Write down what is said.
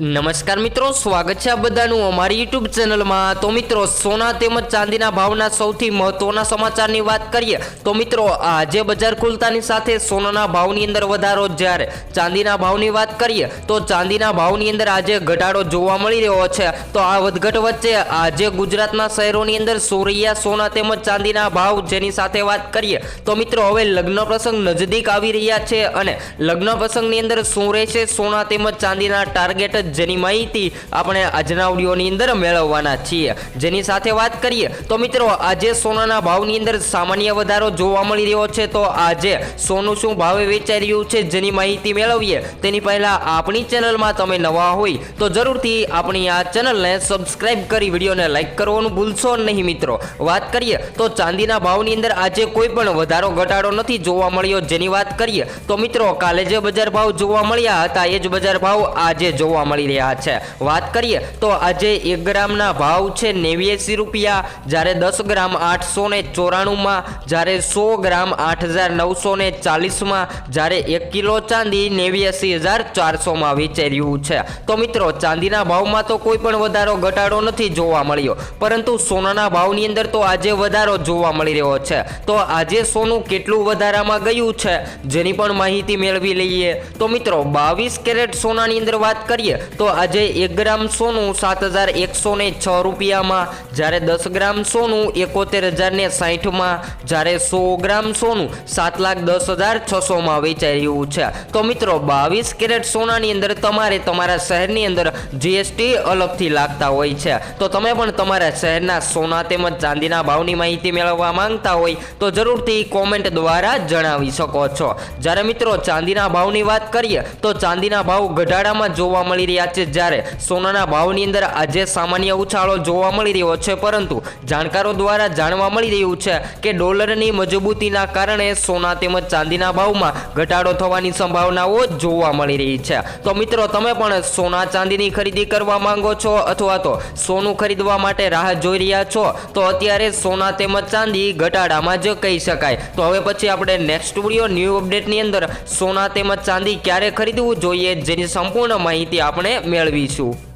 નમસ્કાર મિત્રો, સ્વાગત છે બધાનું અમારી યુટ્યુબ ચેનલમાં. તો મિત્રો, સોના તેમજ ચાંદીના ભાવના સૌથી મહત્વના સમાચારની વાત કરીએ, તો મિત્રો, આજે બજાર ખુલતાની સાથે સોનાના ભાવની અંદર વધારો જ્યારે ચાંદીના ભાવની વાત કરીએ, તો ચાંદીના ભાવની અંદર આજે ઘટાડો જોવા મળી રહ્યો છે. તો આ વધઘટ વચ્ચે આજે ગુજરાતના શહેરોની અંદર સોરૈયા સોના તેમજ ચાંદીના ભાવ જેની સાથે વાત કરીએ, તો મિત્રો, હવે લગ્ન પ્રસંગ નજદીક આવી રહ્યા છે અને લગ્ન પ્રસંગની અંદર શું રહેશે? સોના તેમજ ચાંદીના ટાર્ગેટ જેની માહિતી આપણે આજના ઓડિયોની અંદર મેળવવાના છીએ. જેની સાથે વાત કરીએ, તો મિત્રો, આજે સોનાના ભાવની અંદર સામાન્ય વધારો જોવા મળી રહ્યો છે. તો આજે સોનું શું ભાવે વેચાઈ રહ્યું છે, જેની માહિતી મેળવીએ, તેની પહેલાં આપણી ચેનલમાં તમે નવા હોય, તો જરૂરથી આપણી આ ચેનલને સબસ્ક્રાઈબ કરી વિડીયોને લાઈક કરવાનું ભૂલશો નહીં મિત્રો. વાત કરીએ, તો ચાંદીના ભાવની અંદર આજે કોઈ પણ વધારો, ઘટાડો નથી જોવા મળ્યો. જેની વાત કરીએ, તો મિત્રો, કાલે જે બજાર ભાવ જોવા મળ્યા હતા, એ જ બજાર ભાવ આજે જોવા મળી રહ્યા છે. વાત કરીએ તો આજે એક ગ્રામના ભાવ છે નેવ્યાસી રૂપિયા, જ્યારે દસ ગ્રામ આઠસો ને ચોરાણુંમાં, જ્યારે સો ગ્રામ આઠ હજાર નવસો ને ચાલીસમાં, જ્યારે એક કિલો ચાંદી નેવ્યાસી હજાર ચારસોમાં વેચાઈ રહ્યું છે. તો મિત્રો, ચાંદીના ભાવમાં તો કોઈ પણ વધારો, ઘટાડો નથી જોવા મળ્યો. પરંતુ સોનાના ભાવની અંદર તો આજે વધારો જોવા મળી રહ્યો છે. તો આજે સોનું કેટલું વધારામાં ગયું છે? જેની પણ માહિતી મેળવી લઈએ. તો મિત્રો, બાવીસ કેરેટ સોનાની અંદર વાત કરીએ તો આજે એક ગ્રામ સોનું સાત હજાર એકસો ને છ રૂપિયામાં, જ્યારે દસ ગ્રામ સોનું એકોતેર હજાર ને સાહીઠમાં, જ્યારે સો ગ્રામ સોનું સાત લાખ દસ હજાર છસોમાં વેચાઈ રહ્યું છે. તો મિત્રો, બાવીસ કેરેટ સોનાની અંદર તમારે તમારા શહેરની અંદર જીએસટી અલગથી લાગતા હોય છે. તો તમે પણ તમારા શહેરના સોના તેમજ ચાંદીના ભાવની માહિતી મેળવવા માંગતા હોય, તો જરૂરથી કોમેન્ટ દ્વારા જણાવી શકો છો. જ્યારે મિત્રો, ચાંદીના ભાવની વાત કરીએ, તો ચાંદીના ભાવ ઘટાડામાં જોવા મળી રહ્યા છે જ્યારે સોનાના ભાવની અંદર આજે સામાન્ય ઉછાળો જોવા મળી રહ્યો છે, પરંતુ જાણકારો દ્વારા જાણવા મળી રહ્યું છે કે ડોલરની મજબૂતીના કારણે સોના તેમજ ચાંદીના ભાવમાં ઘટાડો થવાની સંભાવનાઓ જોવા મળી રહી છે. તો મિત્રો, તમે પણ સોના ચાંદીની ખરીદી કરવા માંગો છો અથવા તો સોનું ખરીદવા માટે રાહ જોઈ રહ્યા છો? તો અત્યારે સોના તેમજ ચાંદી ઘટાડામાં જ કહી શકાય. તો હવે પછી આપણે નેક્સ્ટ વીડિયો ન્યૂ અપડેટની અંદર સોના તેમજ ચાંદી ક્યારે ખરીદવું જોઈએ, જેની સંપૂર્ણ માહિતી આપણે મેળવીશું.